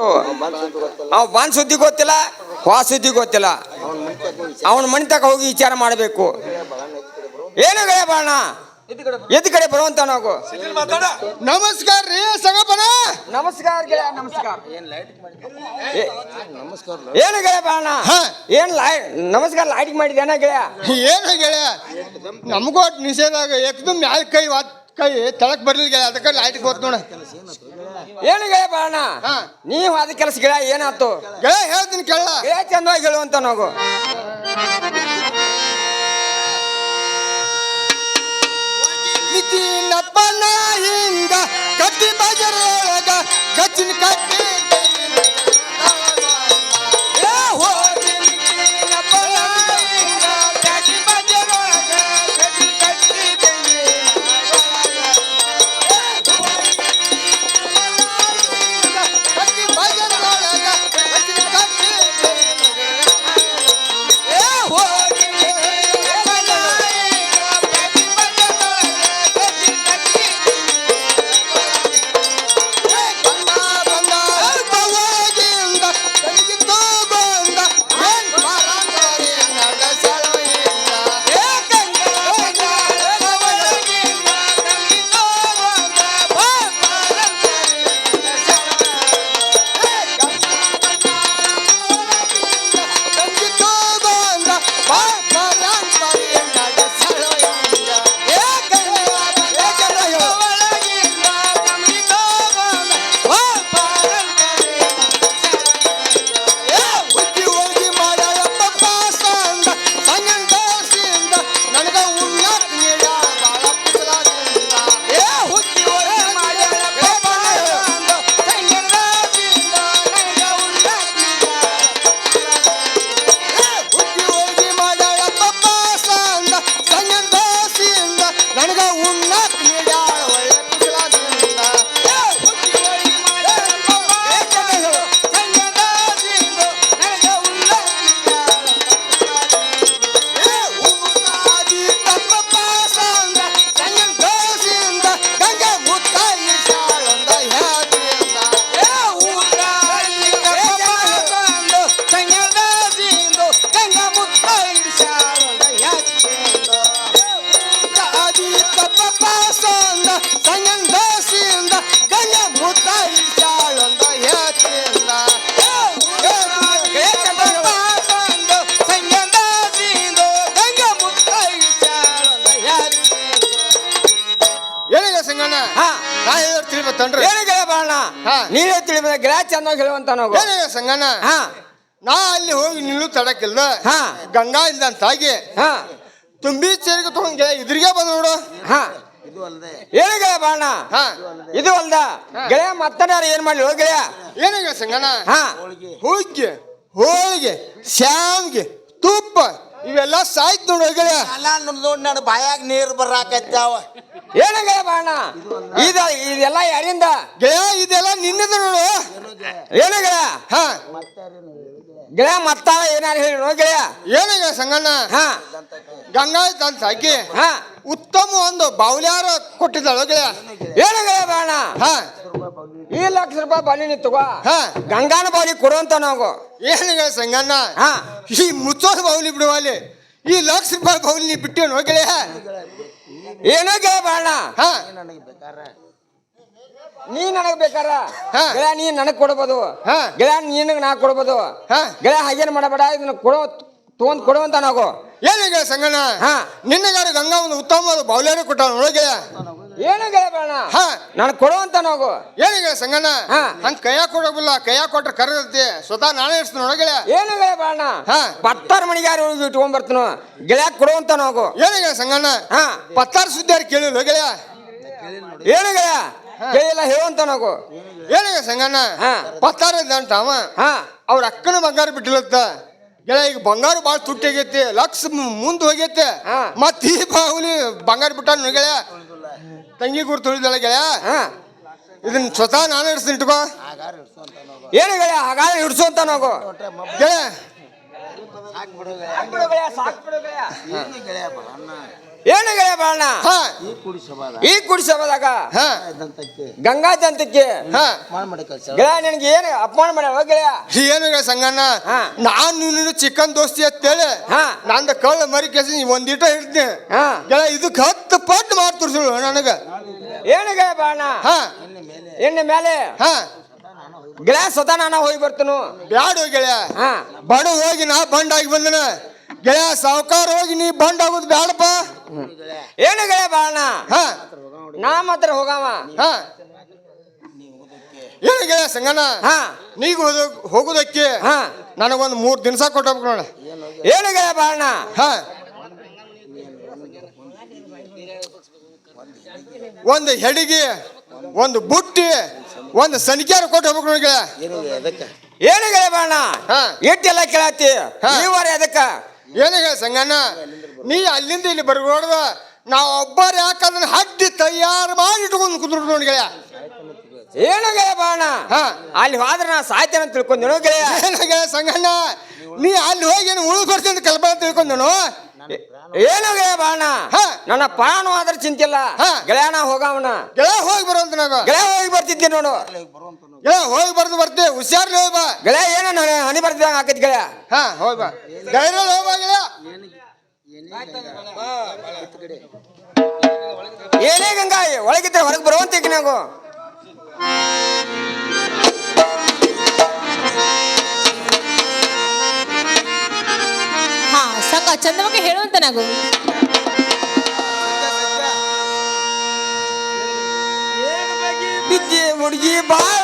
ಅವ್ ಬಾನ್ ಸುದ್ದಿ ಗೊತ್ತಿಲ್ಲ ಹೊಸ ಸುದ್ದಿ ಗೊತ್ತಿಲ್ಲ. ಅವನ ಮನೆ ತಕ ಹೋಗಿ ವಿಚಾರ ಮಾಡಬೇಕು. ಏನು ಗೆಳೆಯ ಬಾಣ? ಎದ್ ಕಡೆ ಬರುವಂತ ನಾವು. ನಮಸ್ಕಾರ ರೀ ಸಂಗಪ್ಪನ. ನಮಸ್ಕಾರ ಗೆಳೆಯ ನಮಸ್ಕಾರ. ಏನು ಗೆಳೆಯ ಬಾಣ. ಏನ್ ಲೈ ನಮಸ್ಕಾರ ಲೈಟಿಂಗ್ ಮಾಡಿದೇನ ಗೆಳೆಯ? ಏನು ಗೆಳೆಯ? ನಮಗೂ ನಿಷೇಧ ಏಕದಮ್ ಮ್ಯಾಲ ಕೈ ವಾತ್ ಕೈ ತಳಕ್ ಬರ್ಲಿಲ್ಲ ಅದಕ್ಕೆ ಲೈಟ್ ಹೋತ್ ನೋಡ. ಏನು ಗೆಳೆಯ ಬಾಣ ಹಾ. ನೀವು ಅದ ಕೆಲಸ ಗೆಳೆಯ ಏನಾಯ್ತು? ಗೆಳೆಯ ಹೇಳ್ತೀನಿ ಕೇಳ. ಗೆಳೆಯ ಚಂದವಾಗಿ ಹೇಳುವಂತ ನಾವು ನಿತಿನಪ್ಪನ ಹಿಂಗ ಕತ್ತಿ ಬಜರೊಳಗ ಗಚ್ಚಿನ ತಿಳಿಬತ್ತನ್ರಿ ಏನು ಗೆಳೆಯ ಬಾಣ ಹಾ. ನೀವೇ ತಿಳಿದ ಗೆಳೆಯ ಚೆನ್ನಾಗಿ ಹೇಳುವಂತ ನಾವು ಏನಿದೆ ಸಂಗಣ್ಣ. ಹಾ. ನಾ ಅಲ್ಲಿ ಹೋಗಿ ನಿಲ್ಲು ತಡಕಿಲ್ಲ ಹಾ. ಗಂಗಾ ಇಲ್ದಂತಾಗಿ ಹಾ. ತುಂಬಿ ಚೇರಿಗೆ ತಗೊಂಡ್ ಇದ್ರಿಗೆ ಬಂದ್ ನೋಡು. ಹಾ. ಏನು ಗೆಳೆಯ ಬಾಣ ಹಾ. ಇದು ಅಲ್ದ. ಗೆಳೆಯ ಮತ್ತನಾರ ಏನ್ ಮಾಡ್ಲಿ? ಹೋಗಿ ಗೆಳೆಯ. ಏನಿದೆ ಸಂಗಣ್ಣ. ಹಾ. ಹುಗ್ಗಿ ಹೋಳಿಗೆ ಶ್ಯಾಮ್ಗೆ ತುಪ್ಪ ಇವೆಲ್ಲ ಸಾಯ್ತು ನೋಡು ನೋಡ್ ಅಲ್ಲ ನೋಡಿ ನನ್ನ ಬಾಯಾಗ ನೀರು ಬರಾಕತ್ತಾವ ಏನಂಗ ಬಾಣ? ಇದ ಇದೆಲ್ಲ ಯಾರಿಂದ? ಗೆಳೆಯ ಇದೆಲ್ಲ ನಿನ್ನದ ನೋಡು. ಏನು ಗೆಳೆಯ ಹಾ. ಗೆಳೆಯ ಮತ್ತ ಏನಾರು ಹೇಳಿ ನೋ ಗೆಳೆಯ ಏನಿದೆ ಸಂಗಣ್ಣ? ಹಾ. ಗಂಗಾ ಇದ್ದಂತ ಸಾಕಿ. ಹಾ. ಉತ್ತಮ ಒಂದು ಬೌಲ್ಯಾರ ಕೊಟ್ಟಿದ್ದಾಳು ಗೆಳೆಯ ಏನು ಗೆಳೆಯ ಬಾಣ? ಹಾ. ಈ ಲಕ್ಷ ರೂಪಾಯಿ ಬಾಲಿ ನಿಂತುವ ಹಾ. ಗಂಗಾನ ಬಾಲಿ ಕೊಡುವಂತ ನಾವು. ಏನಿದೆ ಸಂಗಣ್ಣ? ಹಾ. ಈ ಮುಚ್ಚೋದು ಬೌಲಿ ಬಿಡುವಲ್ಲಿ ಈ ಲಕ್ಷ ರೂಪಾಯಿ ಬೌಲಿ ನೀ ಬಿಟ್ಟು ನೋಡಿ ಏನೋ ಗೆಳೆಯ ಬಾಣ ಹಾ. ನೀ ನನಗ್ ಬೇಕಾರ ಹಾ. ಗೆಳೆಯ ನೀ ನನಗ್ ಕೊಡ್ಬೋದು. ಹಾ. ಗೆಳೆಯ ನಿನಗ್ ನಾ ಕೊಡ್ಬೋದು. ಹಾ. ಹಾಗೇನ್ ಮಾಡಬೇಡ. ಇದನ್ನ ಕೊಡೋ ತಗೊಂಡ್ ಕೊಡುವಂತ ನಾವು. ಏನಿಗೆ ಸಂಗಣ್ಣ? ಹಾ. ನಿನ್ನಗಾರ ಗಂಗಾ ಒಂದು ಉತ್ತಮವಾದ ಬೌಲಿಯನ್ನು ಕೊಟ್ಟ ಗೆಳೆಯ. ಏನು ಗೆಳೆಯ ಹ. ನಾನು ಕೊಡುವಂತ ನಾವು ಏನಿಗೆ ಸಂಗಣ್ಣ? ಹಾ. ಹಂಗ ಕೈಯಾಗ ಕೊಡೋದಿಲ್ಲ ಕೈಯ ಕೊಟ್ರೆ ಕರೆದೈತಿ ಸ್ವತಃ ನಾನೇ ಇಡ್ತೀನಿ ನೋಡ ಗೆಳೆಯ ಏನು ಗೆಳೆಯ ಬಾಣ ಹಾ. ಪತ್ತಾರ ಮಣಿಗಾರ ಇಟ್ಕೊಂಡ್ ಬರ್ತೀನಿ ಗೆಳೆಯ ಕೊಡುವಂತ ನಾವು ಏನಿಗೆ ಸಂಗಣ್ಣ? ಹಾ. ಪತ್ತಾರ ಸುದ್ದಿ ಕೇಳಿಲ್ಲ ಗೆಳೆಯ? ಏನು ಗೆಳೆಯ? ಕೇಳಿಲ್ಲ ಹೇಳುವಂತ ನಾವು ಏನಿಗೆ ಸಂಗಣ್ಣ? ಹಾ. ಪತ್ತಾರ ಇದ್ದಂಟ ಅವ? ಹಾ. ಅವ್ರ ಅಕ್ಕನ ಬಂಗಾರ ಬಿಟ್ಟಿಲತ್ತ ಗೆಳೆಯ ಈಗ ಬಂಗಾರ ಭಾಳ ತುಟ್ಟಾಗೈತಿ ಲಕ್ಷ ಮುಂದೆ ಹೋಗೈತೆ. ಮತ್ತೆ ಮತ್ ಈ ಬಾಹುಲಿ ಬಂಗಾರ ಬಿಟ್ಟ ಗೆಳೆಯ? ತಂಗಿ ಗುರು ಉಳಿದಳ ಗೆಳೆಯ? ಹಾ. ಇದನ್ನ ಸ್ವತಃ ನಾನು ಇಡ್ತೀನಿ ಇಟ್ಕೋ. ಏನು ಗೆಳೆಯ? ಹಾಗಾದ್ರೆ ಹಿಡ್ಸುವಂತ ನಾವು ಗೆಳೆಯ ಏನು ಗೆಳೆಯ ಬಾಳಣ್ಣ ಈ ಕುಡಿಸಬಾರ ಈ ಕುಡಿಸೋದಾಗ ಹಾ. ದಂತಕ್ಕೆ. ಗಂಗಾ ದಂತಕ್ಕೆ? ಹಾ. ಮಾಡ್ ಕಳ್ಸ ಗೆಳೆಯ ನಿನಗೆ ಏನು ಅಪಮಾನ ಮಾಡ್ಯಾವ ಗೆಳೆಯ? ಏನು ಗೆಳೆಯ ಸಂಗಣ್ಣ? ಹಾ. ನಾನು ನೀನು ಚಿಕನ್ ದೋಸ್ತಿ ಅಂತೇಳಿ. ಹಾ. ನಂದ ಕಳ್ಳ ಮರಿ ಕೆಸಿ ಒಂದಿಟ ಇಡ್ತೀನಿ ಹಾ. ಗೆಳೆಯ ಇದಕ್ಕೆ ಹತ್ತು ಪಟ್ಟು ಮಾಡಿ ನನಗೆ. ಏನು ಗೆಳೆಯ ಬಾಣ? ಹಾ. ಎಣ್ಣೆ ಮೇಲೆ? ಹಾ. ಗೆಳೆಯ ಸ್ವತಃ ನಾನು ಹೋಗಿ ಬರ್ತನು. ಬ್ಯಾಡು ಗೆಳೆಯ. ಹಾ. ಬಡ ಹೋಗಿ ನಾ ಆಗಿ ಬಂದನ. ಗೆಳೆಯ ಸಾವುಕಾರ ಹೋಗಿ ನೀ ಬಂಡ್ ಆಗೋದು ಬ್ಯಾಡಪ್ಪ. ಏನು ಗೆಳೆಯ ಬಾಳನ ಹಾ. ನಾ ಮಾತ್ರ ಹೋಗವ. ಹಾ. ಏನು ಗೆಳೆಯ ಸಂಗನ ಹಾ. ನೀಗ ಹೋಗೋದಕ್ಕೆ ಹಾ. ನನಗೊಂದು ಮೂರು ದಿನಸ ಕೊಟ್ಟಬೇಕು ನೋಡ. ಏನು ಗೆಳೆಯ ಬಾಳನ ಹಾ. ಒಂದು ಹೆಡಿಗೆ ಒಂದು ಬುಟ್ಟಿ ಒಂದು ಸನಿಕಾರ ಕೊಟ್ಟು ಹೋಗ್ಬೇಕು ನೋಡಿ ಏನು ಅದಕ್ಕೆ? ಏನು. ಇಟ್ಟೆಲ್ಲ ಕೇಳತ್ತಿ. ಈ ವಾರ ಅದಕ್ಕ? ಏನಿಗೆ ಸಂಗಣ್ಣ? ನೀ ಅಲ್ಲಿಂದ ಇಲ್ಲಿ ಬರ್ಬೋಡ್ದ ನಾವು ಒಬ್ಬರು ಯಾಕಂದ್ರೆ ಹಡ್ಡಿ ತಯಾರು ಮಾಡಿ ಇಟ್ಕೊಂಡು ಕುಂದ್ರು ನೋಡಿ ಗೆಳೆಯ. ಏನು ಗೆಳೆಯ ಬಾಣ. ಹಾ. ಅಲ್ಲಿ ಹೋದ್ರೆ ನಾ ಸಾಯ್ತೇನೆ ಅಂತ ತಿಳ್ಕೊಂಡೇನು ಗೆಳೆಯ? ಸಂಗಣ್ಣ ನೀ ಅಲ್ಲಿ ಹೋಗಿ ಏನು ಉಳು ಬರ್ತೀನಿ ಅಂತ ಕಲ್ಪನೆ ತಿಳ್ಕೊಂಡೇನು? ಏನು ಗೆಳೆಯ ಬಾಣ. ಹಾ. ನನ್ನ ಪ್ರಾಣ ಆದ್ರೆ ಚಿಂತಿಲ್ಲ. ಹಾ. ಗೆಳೆಯ ನಾ ಹೋಗವನ. ಗೆಳೆಯ ಹೋಗಿ ಬರುವಂತ ನಾವು ಗೆಳೆಯ ಹೋಗಿ ಬರ್ತಿದ್ದೆ ನೋಡು. ಗೆಳೆಯ ಹೋಗಿ ಬರ್ದು ಬರ್ತೀವಿ ಹುಷಾರ್ ಹೋಗಿ ಬಾ. ಗೆಳೆಯ ಏನೋ ನನ್ನ ಹನಿ ಬರ್ತಿದ್ದಂಗ ಹಾಕೈತಿ ಗೆಳೆಯ? ಹಾ ಹೋಗಿ ಬಾ. ಧೈರ್ಯ ಹೋಗಿ ಬಾ ಗೆಳೆಯ. ಏನೇ ಗಂಗಾ ಒಳಗಿದ್ರೆ ಹೊರಗೆ ಬರುವಂತ ಈಗ ನಾವು. ಹಾ ಸಂಗ ಚಂದಮಗೆ ಹೇಳುವಂತ ನಾವು ಹುಡುಗಿ ಬಾಳ